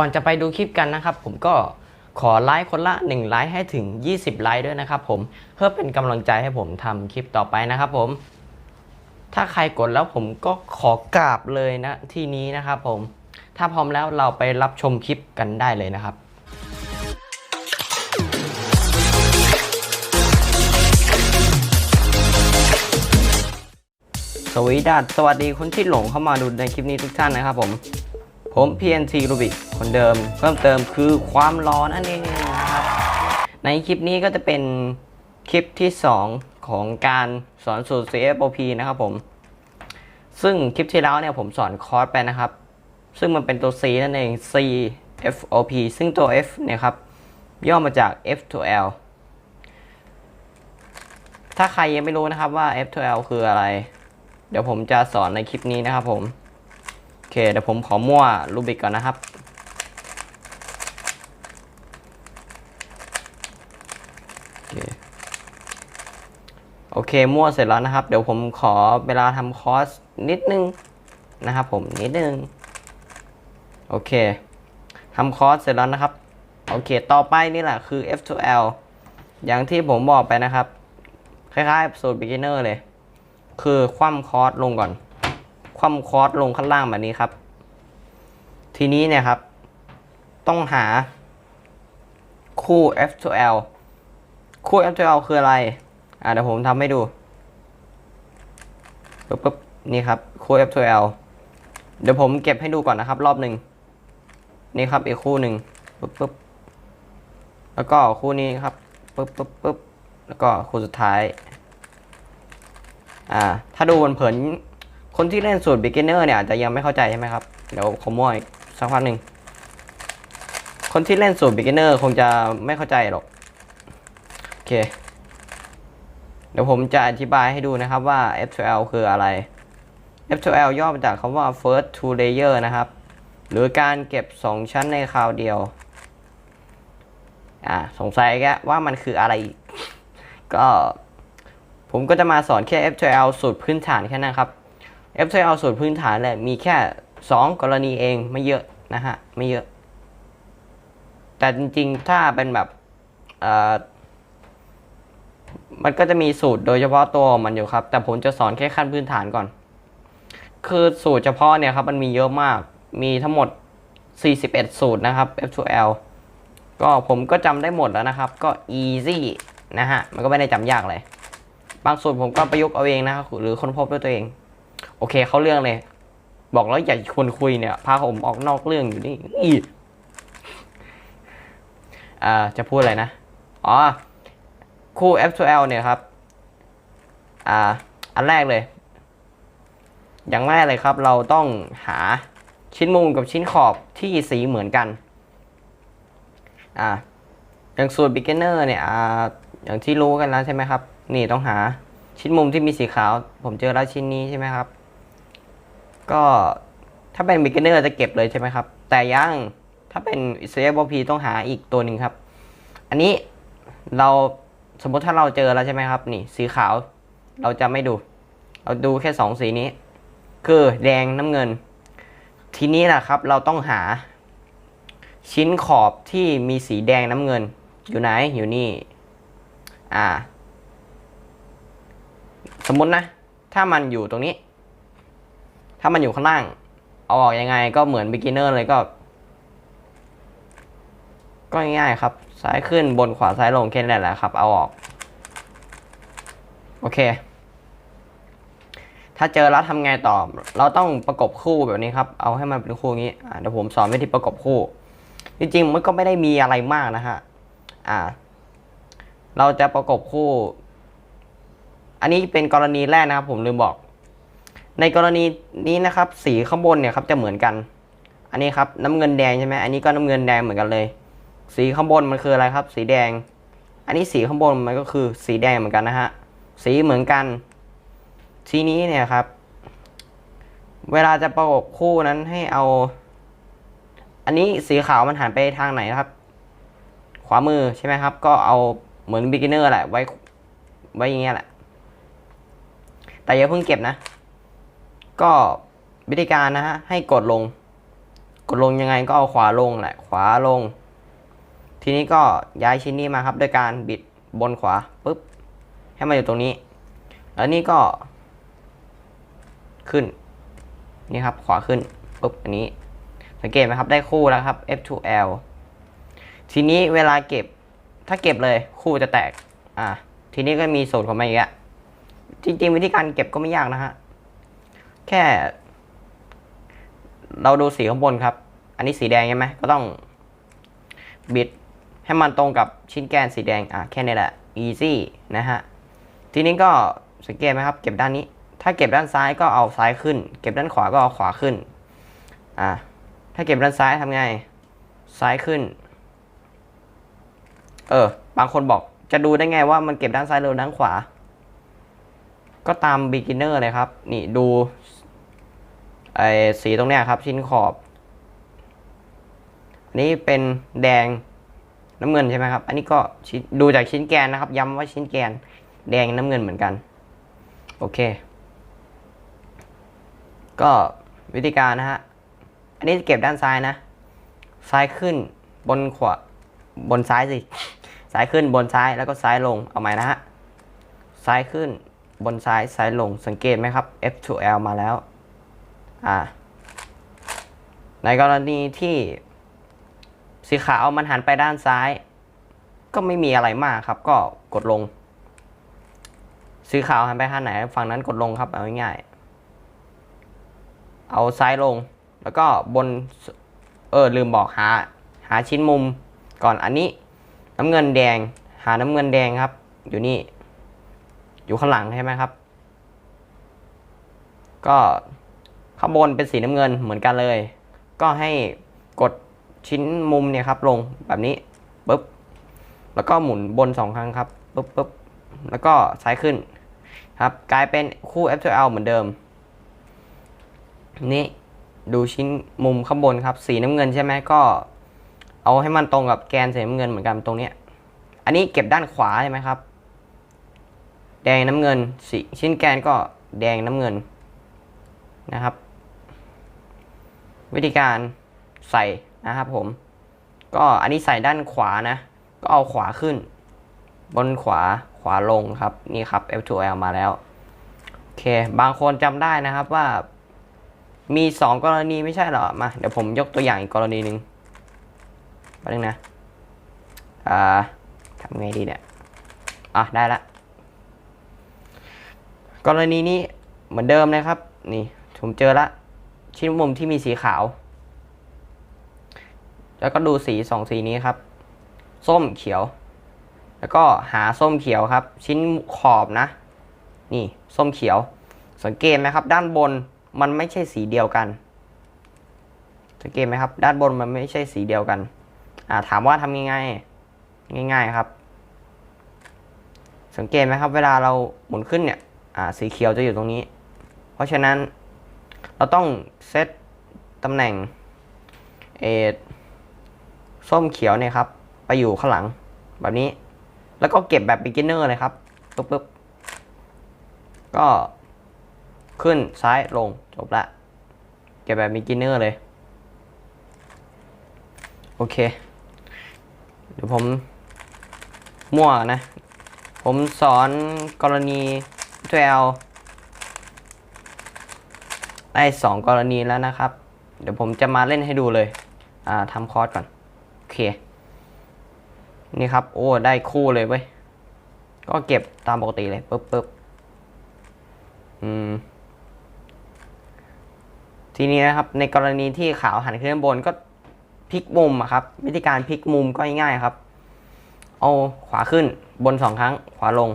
ก่อนจะไปดูคลิปกันนะครับ ผมก็ขอไลค์คนละ1ไลค์ให้ถึง 20ไลค์ด้วยนะครับผมเพื่อเป็นกำลังใจให้ผมทำคลิปต่อไปนะครับผม ถ้าใครกดแล้วผมก็ขอกราบเลยนะที่นี้นะครับผม ถ้าพร้อมแล้วเราไปรับชมคลิปกันได้เลยนะครับสวีดัสสวัสดีคนที่หลงเข้ามาดูในคลิปนี้ทุกท่านนะครับผม ผม PNC Rubik คนเดิมเพิ่มเติมคือความร้อนนั่นเองนะครับ ในคลิปนี้ก็จะเป็นคลิปที่ 2 ของการสอนสูตร CFOP นะครับผม ซึ่งคลิปที่แล้วเนี่ยผมสอนคอร์สไปนะครับ ซึ่งมันเป็นตัว C นั่นเอง CFOP ซึ่งตัว F เนี่ยครับ ย่อมาจาก F to L ถ้าใครยังไม่รู้นะครับว่า F to L คืออะไร เดี๋ยวผมจะสอนในคลิปนี้นะครับผม อเคเดี๋ยวผมขอมั่วรูบิกก่อนนะครับ โอเคโอเคมั่วเสร็จแล้วนะครับ เดี๋ยวผมขอเวลาทำคอสนิดนึงนะครับผมนิดนึง โอเคทำคอสเสร็จแล้วนะครับ โอเค ต่อไปนี่แหละคือ F2L อย่างที่ผมบอกไปนะครับ คล้ายๆสูตร beginner เลย คือคว่ำคอสลงก่อน คว่ำคอร์สลงข้างล่างแบบนี้ครับ ทีนี้เนี่ยครับ ต้องหาคู่ F2L คู่ F2L คืออะไร อ่าเดี๋ยวผมทำให้ดูปึ๊บปึ๊บนี่ครับคู่ F2L เดี๋ยวผมเก็บให้ดูก่อนนะครับ รอบหนึ่งนี่ครับอีกคู่หนึ่งปึ๊บปึ๊บแล้วก็คู่นี้ครับปึ๊บปึ๊บปึ๊บแล้วก็คู่สุดท้าย อ่า ถ้าดูเผิน คนที่เล่นสูตร beginner เนี่ยอาจจะยังไม่เข้าใจใช่ไหมครับ เดี๋ยวขอมั่วอีกสักพักหนึ่ง คนที่เล่นสูตร beginner คงจะไม่เข้าใจหรอก โอเค เดี๋ยวผมจะอธิบายให้ดูนะครับว่า F2L คืออะไร F2L ย่อมาจากคำว่า first two layer นะครับ หรือการเก็บ 2 ชั้นในคราวเดียว อ่า สงสัยแกว่ามันคืออะไรกก็ผมก็จะมาสอนแค่ F2L สูตรพื้นฐานแค่นั้นครับ F2L สูตรพื้นฐานแหละมีแค่ 2 กรณีเองไม่เยอะนะฮะ ไม่เยอะ แต่จริงๆ ถ้าเป็นแบบมันก็จะมีสูตรโดยเฉพาะตัวมันอยู่ครับ แต่ผมจะสอนแค่ขั้นพื้นฐานก่อน คือสูตรเฉพาะเนี่ยครับ มันมีเยอะมาก มีทั้งหมด 41 สูตรนะครับ F2L ก็ผมก็จำได้หมดแล้วนะครับ ก็ easy นะฮะ มันก็ไม่ได้จำยากเลย บางสูตรผมก็ประยุกต์เอาเองนะครับหรือค้นพบด้วยตัวเอง โอเคเข้าเรื่องเลย บอกแล้วอย่าชวนคุยเนี่ย พาผมออกนอกเรื่องอยู่นี่อีอ่าจะพูดอะไรนะ อ๋อ คู่ F2L เนี่ยครับ อ่า อันแรกเลย อย่างแรกเลยครับ เราต้องหาชิ้นมุมกับชิ้นขอบที่สีเหมือนกัน อ่าอย่างสูตร beginner เนี่ย อ่า อย่างที่รู้กันแล้วใช่ไหมครับ นี่ต้องหา ชิ้นมุมที่มีสีขาว ผมเจอแล้วชิ้นนี้ใช่ไหมครับ ก็ถ้าเป็น beginner จะเก็บเลยใช่ไหมครับ แต่ยังถ้าเป็น CFOP ต้องหาอีกตัวหนึ่งครับ อันนี้เราสมมติถ้าเราเจอแล้วใช่ไหมครับ นี่สีขาวเราจะไม่ดู เราดูแค่สองสีนี้ คือแดงน้ำเงิน ทีนี้แหละครับ เราต้องหา ชิ้นขอบที่มีสีแดงน้ำเงิน อยู่ไหนอยู่นี่ อ่า สมมตินะ ถ้ามันอยู่ตรงนี้ ถ้ามันอยู่ข้างล่าง เอาออกยังไงก็เหมือน beginner เลยก็ ก็ง่ายๆครับ ซ้ายขึ้นบนขวาซ้ายลงแค่นั้นแหละครับ เอาออก โอเค ถ้าเจอแล้วทำไงต่อ เราต้องประกบคู่แบบนี้ครับ เอาให้มันเป็นคู่นี้เดี๋ยวผมสอนวิธีประกบคู่ จริงๆมันก็ไม่ได้มีอะไรมากนะฮะ อ่า เราจะประกบคู่ อันนี้เป็นกรณีแรกนะครับ ผมลืมบอก ในกรณีนี้นะครับ สีข้างบนเนี่ยครับจะเหมือนกัน อันนี้ครับน้ำเงินแดงใช่ไหมอันนี้ก็น้ำเงินแดงเหมือนกันเลย สีข้างบนมันคืออะไรครับ สีแดง อันนี้สีข้างบนมันก็คือสีแดงเหมือนกันนะฮะสีเหมือนกัน ทีนี้เนี่ยครับ เวลาจะประกบคู่นั้นให้เอา อันนี้สีขาวมันหันไปทางไหนครับ ขวามือใช่ไหมครับ ก็เอาเหมือน beginner แหละไว้ไว้อย่างเงี้ยแหละ แต่อย่าเพิ่งเก็บนะ ก็วิธีการนะฮะให้กดลง กดลงยังไงก็เอาขวาลงแหละขวาลง ทีนี้ก็ย้ายชิ้นนี้มาครับด้วยการบิดบนขวาปุ๊บให้มาอยู่ตรงนี้ แล้วนี่ก็ขึ้นนี่ครับขวาขึ้นปุ๊บอันนี้ สังเกตไหมครับได้คู่แล้วครับ F2L ทีนี้เวลาเก็บถ้าเก็บเลยคู่จะแตก อ่าทีนี้ก็มีสูตรของมันอีกอะ จริง ๆ วิธีการเก็บก็ไม่ยากนะฮะ แค่ เราดูสีข้างบนครับ อันนี้สีแดงใช่ไหมก็ต้องบิดให้มันตรงกับชิ้นแกนสีแดง อะ แค่นี้แหละ easy นะฮะ ทีนี้ก็สังเกตไหมครับ เก็บด้านนี้ ถ้าเก็บด้านซ้ายก็เอาซ้ายขึ้น เก็บด้านขวาก็เอาขวาขึ้น อะ ถ้าเก็บด้านซ้ายทำไง ซ้ายขึ้น เออ บางคนบอกจะดูได้ไงว่ามันเก็บด้านซ้ายหรือด้านขวา ก็ตาม beginner เลยครับ นี่ดูไอสีตรงเนี้ยครับชิ้นขอบ อันนี้เป็นแดงน้ำเงินใช่ไหมครับ อันนี้ก็ดูจากชิ้นแกนนะครับ ย้ำว่าชิ้นแกน แดงน้ำเงินเหมือนกัน โอเค ก็วิธีการนะฮะ อันนี้เก็บด้านซ้ายนะ ซ้ายขึ้นบนขวาบนซ้ายสิ ซ้ายขึ้นบนซ้ายแล้วก็ซ้ายลง เอาใหม่นะฮะ ซ้ายขึ้น บนซ้ายซ้ายลงสังเกตไหมครับ F2L มาแล้ว อ่า ในกรณีที่สีขาวมันหันไปด้านซ้าย ก็ไม่มีอะไรมากครับ ก็กดลง สีขาวหันไปทางไหน ฝั่งนั้นกดลงครับเอาง่ายๆเอาซ้ายลง แล้วก็บน เออลืมบอกหา หาชิ้นมุมก่อนอันนี้ น้ำเงินแดง หาน้ำเงินแดงครับ อยู่นี่ อยู่ข้างหลังใช่ไหมครับ ก็ข้างบนเป็นสีน้ำเงินเหมือนกันเลย ก็ให้กดชิ้นมุมเนี่ยครับ ลงแบบนี้ปุ๊บแล้วก็หมุนบนสองครั้งครับปุ๊บปุ๊บแล้วก็ซ้ายขึ้นครับ กลายเป็นคู่ F2L เหมือนเดิม นี่ดูชิ้นมุมข้างบนครับ สีน้ำเงินใช่ไหมก็ เอาให้มันตรงกับแกนสีน้ำเงินเหมือนกันตรงเนี้ย อันนี้เก็บด้านขวาใช่ไหมครับ แดงน้ำเงินสีชิ้นแกนก็แดงน้ำเงินนะครับ วิธีการใส่นะครับผม ก็อันนี้ใส่ด้านขวานะ ก็เอาขวาขึ้น บนขวาขวาลงครับ นี่ครับ F2L มาแล้ว โอเค บางคนจำได้นะครับว่า มีสองกรณีไม่ใช่หรอ มา เดี๋ยวผมยกตัวอย่างอีกกรณีหนึ่งแป๊บนึงนะ อ่าทำไงดีเนี่ย อะ ได้ละ กรณีนี้เหมือนเดิมนะครับ นี่ผมเจอละชิ้นมุมที่มีสีขาว แล้วก็ดูสีสองสีนี้ครับ ส้มเขียว แล้วก็หาส้มเขียวครับ ชิ้นขอบนะ นี่ส้มเขียว สังเกตไหมครับ ด้านบนมันไม่ใช่สีเดียวกัน สังเกตไหมครับ ด้านบนมันไม่ใช่สีเดียวกันอ่าถามว่าทำยังไงง่ายๆครับ สังเกตไหมครับ เวลาเราหมุนขึ้นเนี่ย สีเขียวจะอยู่ตรงนี้ เพราะฉะนั้นเราต้องเซตตำแหน่งเอส้มเขียวเนี่ยครับ ไปอยู่ข้างหลังแบบนี้ แล้วก็เก็บแบบ beginner เลยครับปุ๊บปุ๊บก็ขึ้นซ้ายลงจบละ เก็บแบบ beginner เลย โอเค เดี๋ยวผมมั่วนะ ผมสอนกรณี ตัวเอลได้สองกรณีแล้วนะครับ เดี๋ยวผมจะมาเล่นให้ดูเลย อ่าทำคอร์สก่อน โอเค นี่ครับ โอ้ ได้คู่เลยเว้ย ก็เก็บตามปกติเลยปึ๊บปึ๊บอืมทีนี้นะครับในกรณีที่ขาวหันขึ้นข้างบนก็พลิกมุมอะครับวิธีการพลิกมุมก็ง่ายๆครับ เอาขวาขึ้นบนสองครั้งขวาลง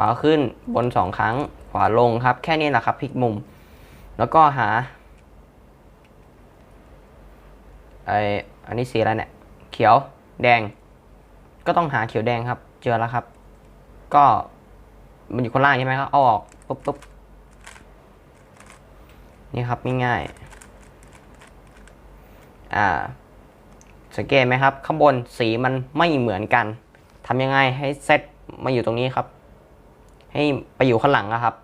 ขวาขึ้นบนสองครั้ง ขวาลงครับ แค่นี้แหละครับพลิกมุม แล้วก็หาไออันนี้สีอะไรเนี่ย เขียวแดง ก็ต้องหาเขียวแดงครับ เจอแล้วครับ ก็มันอยู่ข้างล่างใช่ไหมครับเอาออกปุ๊บปุ๊บนี่ครับง่ายๆอ่า สังเกตไหมครับ ข้างบนสีมันไม่เหมือนกันทำยังไงให้เซตมาอยู่ตรงนี้ครับ ให้ไปอยู่ข้างหลังนะครับ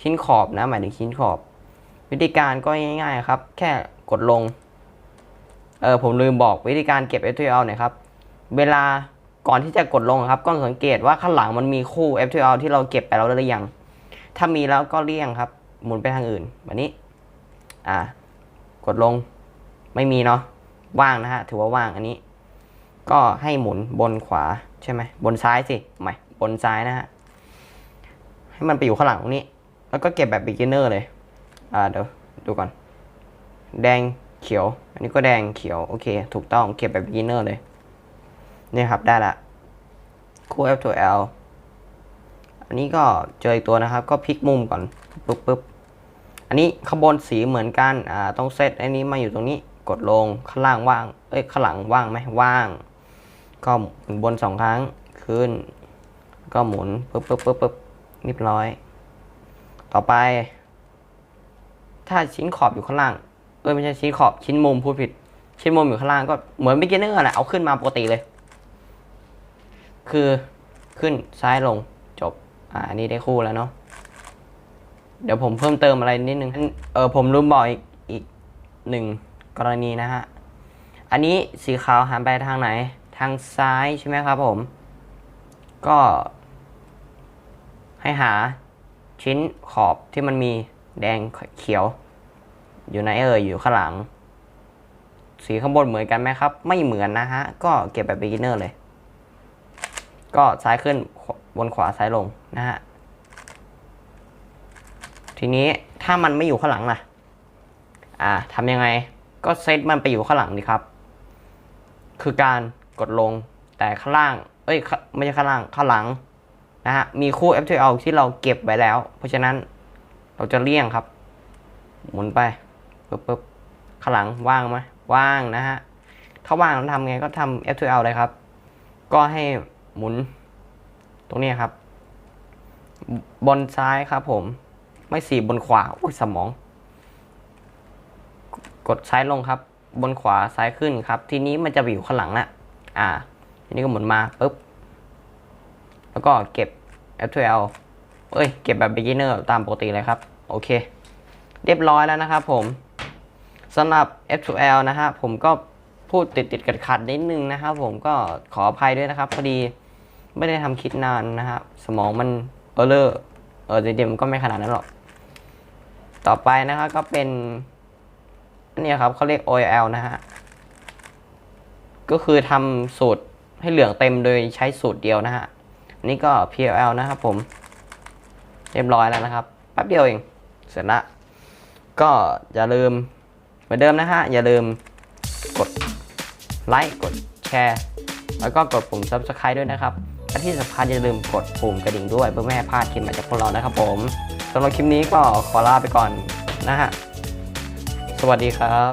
ชิ้นขอบนะหมายถึงชิ้นขอบ วิธีการก็ง่ายๆครับ แค่กดลง เออผมลืมบอกวิธีการเก็บ FTL หน่ยครับ เวลาก่อนที่จะกดลงครับ ก็สังเกตว่าข้างหลังมันมีคู่ FTL ที่เราเก็บไปแล้วหรือยัง ถ้ามีแล้วก็เลี่ยงครับ หมุนไปทางอื่นแบบนี้ อ่า กดลง ไม่มีเนาะ ว่างนะฮะ ถือว่าว่างอันนี้ ก็ให้หมุนบนขวาใช่ไหม บนซ้ายสิ ไม่ บนซ้ายนะฮะ ให้มันไปอยู่ข้างหลังตรงนี้ แล้วก็เก็บแบบ beginner เลย อ่าเดี๋ยวดูก่อน แดงเขียว อันนี้ก็แดงเขียว โอเค ถูกต้อง เก็บแบบ beginner เลยเนี่ยครับ ได้ละ คู่ F to L อันนี้ก็เจออีกตัวนะครับ ก็พลิกมุมก่อนปึ๊บปึ๊บอันนี้ข้างบนสีเหมือนกัน อ่า ต้องเซตอันนี้มาอยู่ตรงนี้ กดลง ข้างล่างว่าง เอ้ย ข้างหลังว่างไหมว่าง ก็หมุนบนสองครั้ง ขึ้น ก็หมุนปึ๊บปึ๊บปึ๊บปึ๊บเรียบร้อย ต่อไป ถ้าชิ้นขอบอยู่ข้างล่าง เอ้ยไม่ใช่ชิ้นขอบชิ้นมุมพูดผิด ชิ้นมุมอยู่ข้างล่างก็เหมือน beginner แหละเอาขึ้นมาปกติเลย คือขึ้นซ้ายลงจบ อ่านนี้ได้คู่แล้วเนาะเดี๋ยวผมเพิ่มเติมอะไรนิดนึงเออผมลืมบอกอีกอีกหนึ่งกรณีนะฮะ อันนี้สีขาวหันไปทางไหน ทางซ้ายใช่ไหมครับผม ก็ ให้หาชิ้นขอบที่มันมีแดงเขียว อยู่ไหนเอ่ยอยู่ข้างหลัง สีข้างบนเหมือนกันไหมครับ ไม่เหมือนนะฮะ ก็เก็บแบบ beginner เลย ก็ซ้ายขึ้นบนขวาซ้ายลงนะฮะ ทีนี้ถ้ามันไม่อยู่ข้างหลังล่ะ อ่าทำยังไง ก็เซตมันไปอยู่ข้างหลังดีครับ คือการกดลงแต่ข้างล่าง เอ้ยไม่ใช่ข้างล่างข้างหลังนะฮะมีคู่ FTL ที่เราเก็บไว้แล้ว เพราะฉะนั้นเราจะเลี่ยงครับ หมุนไปปึ๊บปึ๊บข้างหลังว่างไหมว่างนะฮะถ้าว่างเราทำไงก็ทำ F2L เลยครับ ก็ให้หมุนตรงนี้ครับ บนซ้ายครับผม ไม่สีบนขวาอุ้ยสมอง กดซ้ายลงครับ บนขวาซ้ายขึ้นครับ ทีนี้มันจะไปอยู่ข้างหลังละอ่า ทีนี้ก็หมุนมาปุ๊บ แล้วก็เก็บ F2L เอ้ย เก็บแบบ beginner ตามปกติเลยครับ โอเค เรียบร้อยแล้วนะครับผมสำหรับ F2L นะฮะผมก็พูดติดติดขัดขัดนิดนึงนะครับผมก็ขออภัยด้วยนะครับ พอดีไม่ได้ทำคลิดนานนะครับ สมองมันเออเลอร์เออจริงๆมันก็ไม่ขนาดนั้นหรอก ต่อไปนะครับก็เป็นนนี้ครับเขาเรียก OL นะฮะ ก็คือทำสูตร ให้เหลืองเต็มโดยใช้สูตรเดียวนะฮะนนี้ก็ PLL นะครับผม เรียบร้อยแล้วนะครับแป๊บเดียวเองเสร็จละก็อย่าลืมเหมือนเดิมนะฮะ อย่าลืมกดไลค์กดแชร์แล้วก็กดปุ่ม subscribe ด้วยนะครับและที่สำคัญอย่าลืมกดปุ่มกระดิ่งด้วยเพื่อไม่ให้พลาดคลิปใหม่จากพวกเรานะครับผมสำหรับคลิปนี้ก็ขอลาไปก่อนนะฮะ สวัสดีครับ